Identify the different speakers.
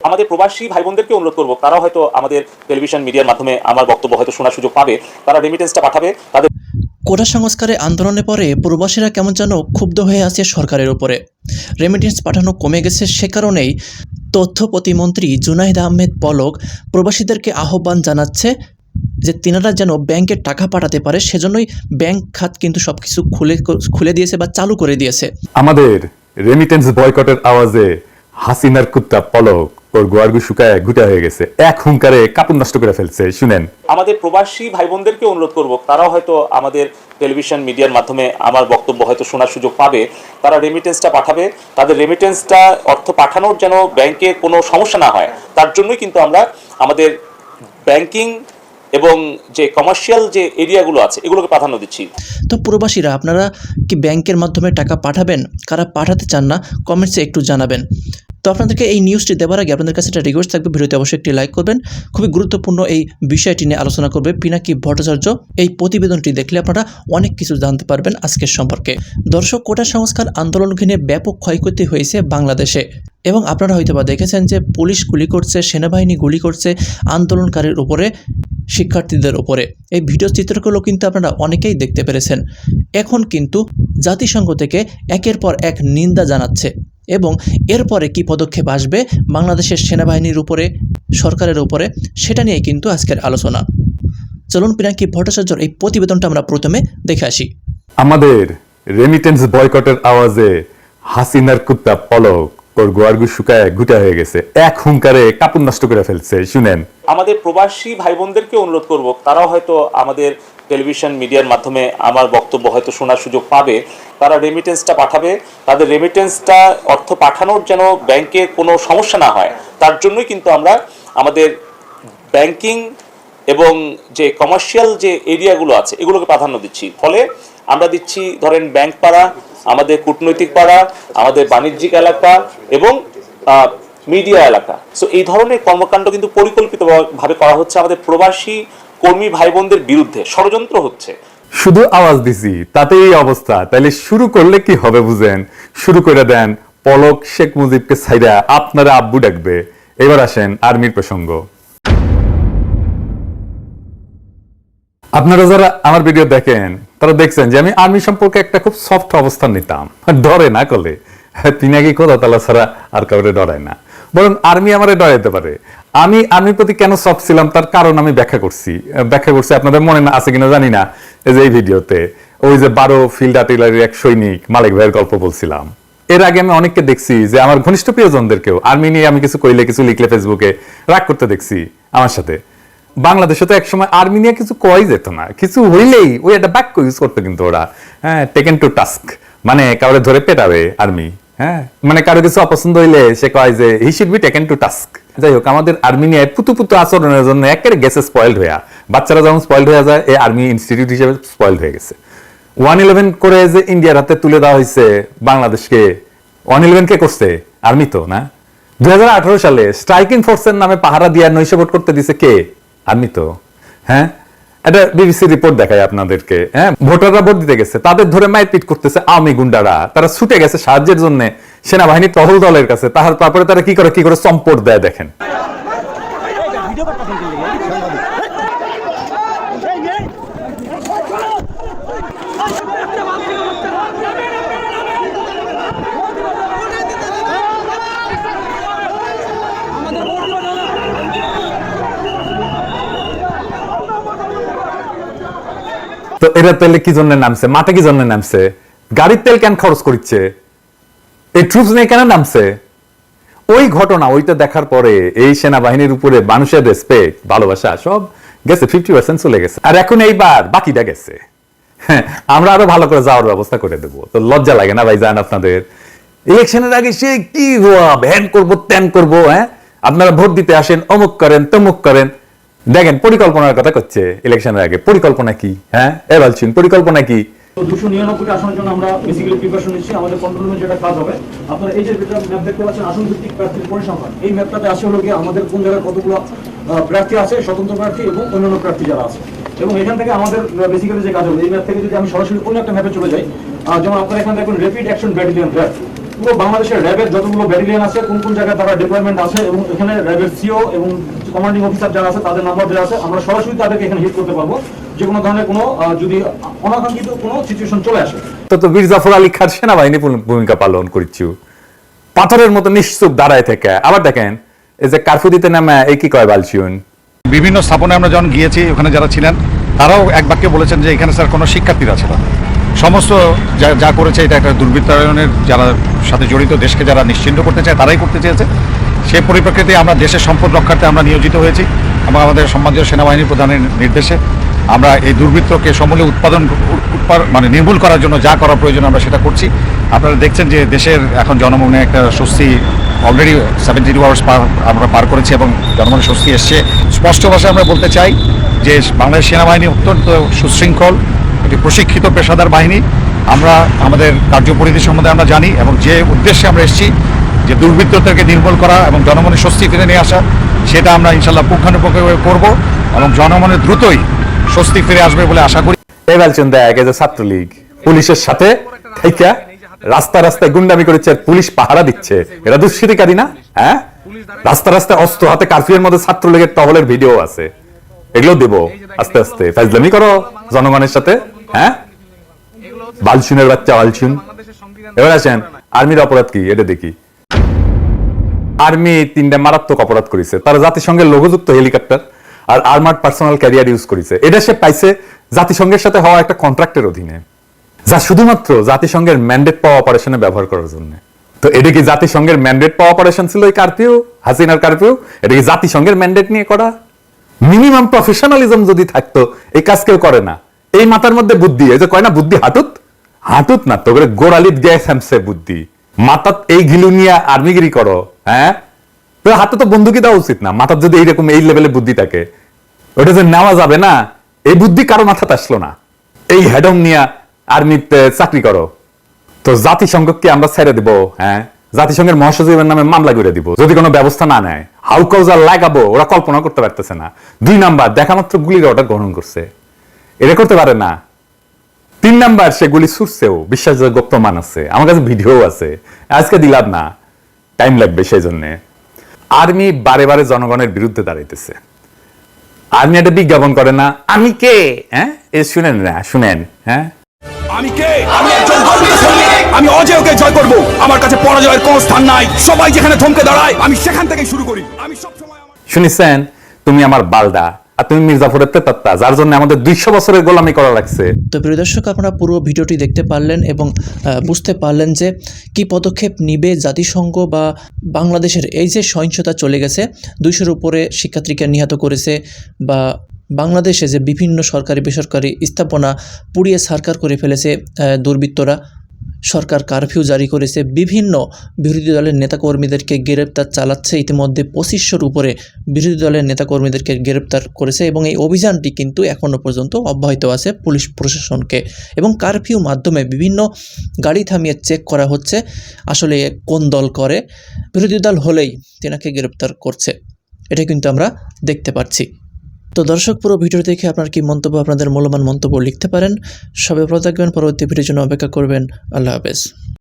Speaker 1: আমাদের প্রবাসী ভাই বোনদেরকে অনুরোধ করব তারা হয়তো আমাদের টেলিভিশন মিডিয়ার মাধ্যমে আমার বক্তব্য হয়তো শোনার সুযোগ পাবে। তারা রেমিটেন্সটা পাঠাবে তাদের
Speaker 2: কোটা সংস্কারে আন্দোলনের পরে প্রবাসীরা কেমন যেন ক্ষুব্ধ হয়ে আছে সরকারের উপরে। রেমিটেন্স পাঠানো কমে গেছে সে কারণেই তথ্য প্রতিমন্ত্রী জুনাইদ আহমেদ পলক প্রবাসীদেরকে আহ্বান জানাচ্ছে যে তিনারা যেন ব্যাংকে টাকা পাঠাতে পারে সেজন্যই ব্যাংক খাত কিন্তু সব কিছু খুলে খুলে দিয়েছে বা চালু করে দিয়েছে।
Speaker 3: আমাদের রেমিটেন্স বয়কটের আওয়াজে হাসিনার কুত্তা পলক ওর গোয়ারগু শুকায় গুটা হয়ে গেছে। এক হুঙ্কারে কাপড় নষ্ট করে ফেলছে। শুনেন।
Speaker 1: আমাদের প্রবাসী ভাই বোনদেরকে অনুরোধ করব তারাও হয়তো আমাদের টেলিভিশন মিডিয়ার মাধ্যমে আমার বক্তব্য হয়তো শোনার সুযোগ পাবে। তারা রেমিটেন্সটা পাঠাবে। তাদের রেমিটেন্সটা অর্থ পাঠানোর যেন ব্যাংকে কোনো সমস্যা না হয় তার জন্যই কিন্তু আমরা আমাদের ব্যাংকিং এবং যে কমার্শিয়াল যে এরিয়াগুলো আছে এগুলোকে প্রাধান্য দিচ্ছি।
Speaker 2: তো প্রবাসীরা আপনারা কি ব্যাংকের মাধ্যমে টাকা পাঠাবেন? কারা পাঠাতে চান না কমেন্টসে একটু জানাবেন। তো আপনাদেরকে এই নিউজটি দেওয়ার আগে আপনাদের কাছে একটা রিকোয়েস্ট থাকবে, ভিডিওতে অবশ্যই একটি লাইক করবেন। খুবই গুরুত্বপূর্ণ এই বিষয়টি নিয়ে আলোচনা করবে পিনাকি ভট্টাচার্য। এই প্রতিবেদনটি দেখলে আপনারা অনেক কিছু জানতে পারবেন আজকের সম্পর্কে। দর্শক, কোটা সংস্কার আন্দোলন ঘিরে ব্যাপক ক্ষয়ক্ষতি হয়েছে বাংলাদেশে। এবং আপনারা হয়তোবা দেখেছেন যে পুলিশ গুলি করছে, সেনাবাহিনী গুলি করছে আন্দোলনকারীর উপরে, শিক্ষার্থীদের উপরে। এই ভিডিও চিত্রগুলো কিন্তু আপনারা অনেকেই দেখতে পেরেছেন। এখন কিন্তু জাতিসংঘ থেকে একের পর এক নিন্দা জানাচ্ছে। এবং এরপরে কি পদক্ষেপ আসবে বাংলাদেশের সেনাবাহিনীর উপরে সরকারের উপরে সেটা নিয়ে কিন্তু আজকের আলোচনা। চলুন পিনাকি ভট্টাচার্যর এই প্রতিবেদনটা আমরা প্রথমে দেখে আসি।
Speaker 3: আমাদের রেমিটেন্স বয়কটের আওয়াজে হাসিনার কুত্তা পলক ওর গোয়ারগু শুকায় গুটা হয়ে গেছে। এক হুঙ্কারে কাপড় নষ্ট করে ফেলছে শুনেন।
Speaker 1: আমাদের প্রবাসী ভাই বোনদেরকে অনুরোধ করব তারাও হয়তো আমাদের টেলিভিশন মিডিয়ার মাধ্যমে আমার বক্তব্য হয়তো শোনার সুযোগ পাবে। তারা রেমিটেন্সটা পাঠাবে। তাদের রেমিটেন্সটা অর্থ পাঠানোর যেন ব্যাংকে কোনো সমস্যা না হয়, তার জন্যই কিন্তু আমরা আমাদের ব্যাংকিং এবং যে কমার্শিয়াল যে এরিয়াগুলো আছে, এগুলোকে প্রাধান্য দিচ্ছি। ফলে আমরা দিচ্ছি ধরেন ব্যাংক পাড়া, আমাদের কূটনৈতিক পাড়া, আমাদের বাণিজ্যিক এলাকা এবং মিডিয়া এলাকা। সো এই ধরনের কর্মকাণ্ড কিন্তু পরিকল্পিতভাবে করা হচ্ছে আমাদের প্রবাসী কর্মী ভাই বোনদের বিরুদ্ধে ষড়যন্ত্র হচ্ছে।
Speaker 3: শুধু আওয়াজ দিছি তাতে এই অবস্থা। তাইলে শুরু করলে কি হবে বুঝেন? শুরু করে দেন, পলক শেখ মুজিবকে ছাইরা আপনারা আব্বু ডাকবে। এবার আসেন আর্মির প্রসঙ্গ। আপনারা যারা আমার ভিডিও দেখেন, তারা দেখছেন যে আমি আর্মি সম্পর্কে একটা খুব সফট অবস্থান নিতাম। ডরে না কলে। তিনি আগে কোথা তালা ছাড়া আর কাউরে ডরায় না। বরং আর্মি আমারে ডরাইতে পারে। আমি আর্মির প্রতি কেন সফট ছিলাম? তার কারণ আমি ব্যাখ্যা করছি। ব্যাখ্যা করছি আপনাদের মনে না আছে কিনা জানি না। যে এই ভিডিওতে, ওই যে বারো ফিল্ড আর্টিলারির এক সৈনিক মালিক ভাইয়ের গল্প বলছিলাম। এর আগে আমি অনেককে দেখছি যে আমার ঘনিষ্ঠ প্রিয়জনদেরকেও, আর্মি নিয়ে আমি কিছু কইলে, কিছু লিখলে ফেসবুকে রাগ করতে দেখছি আমার সাথে। বাংলাদেশে তো একসময় আর্মি নিয়ে কিছু কয় যেত না। কিছু হইলেই ওই একটা বাক্য ইউজ করতো কিন্তু ওরা। হ্যাঁ টেকেন টু টাস্ক মানে কাউরে ধরে পেটাবে আর্মি। হ্যাঁ? মানে কারও কিছু অপছন্দ হইলে সে কয় যে he should be taken to task যাই হোক, আমাদের আর্মি নিয়ে পুতু পুতু আচরণের জন্য একেবারে গেছে স্পয়েলড হইয়া, বাচ্চারা যখন স্পয়েলড হয়ে যায়, এই আর্মি ইনস্টিটিউট হিসেবে স্পয়েলড হয়ে গেছে। ওয়ান ইলেভেন করে যে ইন্ডিয়ার হাতে তুলে দেওয়া হয়েছে বাংলাদেশকে ওয়ান ইলেভেন কে করছে? আর্মি তো, না? দুই হাজার আঠারো সালে স্ট্রাইকিং ফোর্সের নামে পাহারা দিয়ে নৈশ ভোট করতে দিছে কে? আর্মি তো। হ্যাঁ? এটা বিবিসি রিপোর্ট দেখায় আপনাদেরকে। হ্যাঁ ভোটাররা ভোট দিতে গেছে, তাদের ধরে মারপিট করতেছে আওয়ামী গুন্ডারা। তারা ছুটে গেছে সাহায্যের জন্য সেনাবাহিনী টহল দলের কাছে। তাহার তারপরে তারা কি করে কি করে চম্পট দেয় দেখেন। তো এরা তেলে কি জন্য নামছে? মাঠে কি জন্য নামছে? গাড়ির তেল কেন খরচ করছে এই ট্রুপস নিয়ে কেন নামছে? ওই ঘটনা ওইটা দেখার পরে এই সেনাবাহিনীর উপরে মানুষের রেসপেক্ট ভালোবাসা সব গেছে ফিফটি পার্সেন্ট চলে গেছে। আর এখন এইবার বাকিটা গেছে। হ্যাঁ, আমরা আরও ভালো করে যাওয়ার ব্যবস্থা করে দেবো। তো লজ্জা লাগে না ভাই জান আপনাদের? ইলেকশনের আগে সে কি ভ্যান করব ত্যান করব হ্যাঁ? আপনারা ভোট দিতে আসেন অমুক করেন তমুক করেন। দেখেন, পরিকল্পনার কথা করছে ইলেকশনের আগে। পরিকল্পনা কি? হ্যাঁ? এ বলছেন, পরিকল্পনা কি?
Speaker 4: দুশো নিরানব্বইটা আসনের জন্য আমরা বেসিক্যালি প্রিপারেশন নিচ্ছি। আমাদের কন্ট্রোল রুমে যেটা কাজ হবে, আপনারা এই যে ম্যাপ দেখতে পাচ্ছেন, আসন ভিত্তিক প্রার্থীর পরিসংখ্যান। এই ম্যাপটাতে আসে হলো আমাদের কোন জায়গায় কতগুলো প্রার্থী আছে, স্বতন্ত্র প্রার্থী এবং অন্যান্য প্রার্থী যারা আছে। এবং এখান থেকে আমাদের বেসিক্যালি যে কাজ হবে, এই ম্যাপ থেকে যদি আমি সরাসরি অন্য একটা ম্যাপে চলে যাই যেমন আপনারা এখানে দেখুন র্যাপিড অ্যাকশন ব্যাটালিয়ন পুরো বাংলাদেশের র্যাবের যতগুলো ব্যাটালিয়ন আছে কোন কোন জায়গায় তারা ডিপ্লয়মেন্ট আছে এবং এখানে র্যাবের সিও এবং কমান্ডিং অফিসার যারা আছে তাদের নাম্বার দেওয়া আছে আমরা সরাসরি তাদেরকে এখানে হিট করতে পারব। যে কোনো ধরনের কোনো যদি অনাকাঙ্ক্ষিত কোনো সিচুয়েশন চলে আসে।
Speaker 3: তো তো বীর জাফর আলী খান সেনাবাহিনী ভূমিকা পালন করছু পাথরের মতো নিশ্চুপ দাঁড়ায় থেকে। আবার দেখেন এই যে কারফু দিতে নামে এই কি কয় বালচিউন?
Speaker 5: বিভিন্ন স্থাপনে আমরা যখন গিয়েছি ওখানে যারা ছিলেন তারাও এক বাক্যে বলেছেন যে এখানে স্যার কোনো শিক্ষার্থীরা ছিল না। সমস্ত যা যা করেছে এটা একটা দুর্বৃত্তায়নের যারা সাথে জড়িত, দেশকে যারা নিশ্চিন্ত করতে চায় তারাই করতে চেয়েছে। সেই পরিপ্রেক্ষিতে আমরা দেশের সম্পদ রক্ষার্থে আমরা নিয়োজিত হয়েছি এবং আমাদের সম্মানীয় সেনাবাহিনী প্রধানের নির্দেশে আমরা এই দুর্বৃত্তকে সমূলে উৎপাদন মানে নির্মূল করার জন্য যা করা প্রয়োজন আমরা সেটা করছি। আপনারা দেখছেন যে দেশের এখন জনমনে একটা স্বস্তি অলরেডি সেভেন্টি টু আওয়ার্স আমরা পার করেছি এবং জনমনে স্বস্তি এসছে। স্পষ্ট ভাষায় আমরা বলতে চাই যে বাংলাদেশ সেনাবাহিনী অত্যন্ত সুশৃঙ্খল একটি প্রশিক্ষিত পেশাদার বাহিনী। আমরা আমাদের কার্যপরিধি সম্বন্ধে আমরা জানি এবং যে উদ্দেশ্যে আমরা এসেছি, যে দুর্বৃত্ততাকে নির্মূল করা এবং জনমনে স্বস্তি ফিরে নিয়ে আসা, সেটা আমরা ইনশাল্লাহ পুঙ্খানুপুঙ্খভাবে করব এবং জনমনে দ্রুতই স্বস্তি ফিরে আসবে বলে আশা করি।
Speaker 3: ছাত্রলীগ, পুলিশের সাথে রাস্তা রাস্তায় গুন্ডামি করেছে, পুলিশ পাহারা দিচ্ছে। এরা দুষ্কৃতিকারী না? হ্যাঁ? রাস্তা রাস্তায় অস্ত্র হাতে কারফিউর মধ্যে ছাত্রলীগের টহলের ভিডিও আছে। এগুলো দেবো আস্তে আস্তে। ফাইজলামি করো জনগণের সাথে। হ্যাঁ? বালচুনের বাচ্চা বালচুন এবার আসেন, আর্মির অপরাধ কি? এটা দেখি। আর্মি তিনটা মারাত্মক অপরাধ করেছে। তারা জাতিসংঘের লঘুযুক্ত হেলিকপ্টার আর আর্মার্ড পার্সোনাল ক্যারিয়ার ইউজ করেছে। এটা সে পাইছে জাতিসংঘের সাথে হওয়া একটা কন্ট্রাক্টের অধীনে। যা শুধুমাত্র জাতিসংঘের ম্যান্ডেট পাওয়া অপারেশনে ব্যবহার করার জন্য। তো এটা কি জাতিসংঘের ম্যান্ডেট পাওয়া অপারেশন ছিল এই কারফিউ হাসিনার কারফিউ এটা কি জাতিসংঘের ম্যান্ডেট নিয়ে করা? মিনিমাম প্রফেশনালিজম যদি থাকতো, এই কাজ কেউ করে না। এই মাথার মধ্যে বুদ্ধি, এই যে কয় না, বুদ্ধি হাঁটুত? হাঁটুত না তো গোড়ালিত গ্যাস হ্যামসে বুদ্ধি। মাথাত এই ঘিলু নিয়ে আর্মিগিরি করো হ্যাঁ? তো হাতে তো বন্দুকি দেওয়া উচিত না মাথার যদি এইরকম এই লেভেলে বুদ্ধি থাকে। ওটা যে নেওয়া যাবে না, এই বুদ্ধি কারও মাথাতে আসলো না। এই হেডম নিয়ে আর্মিতে চাকরি করো। তো জাতিসংঘকে আমরা ছেড়ে দিব হ্যাঁ? জাতিসংঘের মহাসচিবের নামে মামলা করে দিব, যদি কোনো ব্যবস্থা না নেয়। হাউ কাউজার লাগাবো, ওরা কল্পনা করতে পারতেছে না। দুই নাম্বার দেখা মাত্র গুলির অর্ডার গ্রহণ করছে। এটা করতে পারে না। তিন নাম্বার সে গুলি ছুটছেও বিশ্বাসযোগ্য প্রমাণ আছে। আমার কাছে ভিডিও আছে। আজকে দিলাম না। টাইম লাগবে সেই জন্য আর্মি বারে বারে জনগণের বিরুদ্ধে দাঁড়াইতেছে। আর্মি একটা বিজ্ঞাপন করে না। আমি কে? হ্যাঁ? এ শুনেন না শুনেন। হ্যাঁ?
Speaker 6: আমি কে? আমি একজন আমি অজয়কে জয় করব। আমার কাছে পরাজয়ের কোনো স্থান নাই। সবাই যেখানে থমকে দাঁড়ায় আমি সেখান থেকেই শুরু করি। আমি সব সময়
Speaker 3: শুনিছেন? তুমি আমার বালদা। আর তুমি মির্জাফরের তেতাত্তা যার জন্য আমাদের দুইশো বছরের গোলামি করা লাগছে।
Speaker 2: তো প্রিয় দর্শক, আপনারা পুরো ভিডিওটি দেখতে পারলেন এবং বুঝতে পারলেন যে কি পদক্ষেপ নিবে জাতিসংঘ বা বাংলাদেশের এই যে সহিংসতা চলে গেছে, দুইশোর উপরে শিক্ষার্থীকে নিহত করেছে বা বাংলাদেশে যে বিভিন্ন সরকারি বেসরকারি স্থাপনা পুড়িয়ে সারকার করে ফেলেছে দুর্বৃত্তরা। সরকার কারফিউ জারি করেছে। বিভিন্ন বিরোধী দলের নেতাকর্মীদেরকে গ্রেপ্তার চালাচ্ছে। ইতিমধ্যে পঁচিশশোর উপরে বিরোধী দলের নেতাকর্মীদেরকে গ্রেপ্তার করেছে এবং এই অভিযানটি কিন্তু এখনও পর্যন্ত অব্যাহত আছে পুলিশ প্রশাসনকে। এবং কারফিউ মাধ্যমে বিভিন্ন গাড়ি থামিয়ে চেক করা হচ্ছে, আসলে কোন দল করে। বিরোধী দল হলেই তেনাকে গ্রেপ্তার করছে। এটা কিন্তু আমরা দেখতে পাচ্ছি। তো দর্শক, পুরো ভিডিও দেখে আপনার কি মন্তব্য, আপনাদের মূল্যবান মন্তব্য লিখতে পারেন। সবে ভালো থাকবেন, পরবর্তী ভিডিওর জন্য অপেক্ষা করবেন। আল্লাহ হাফেজ।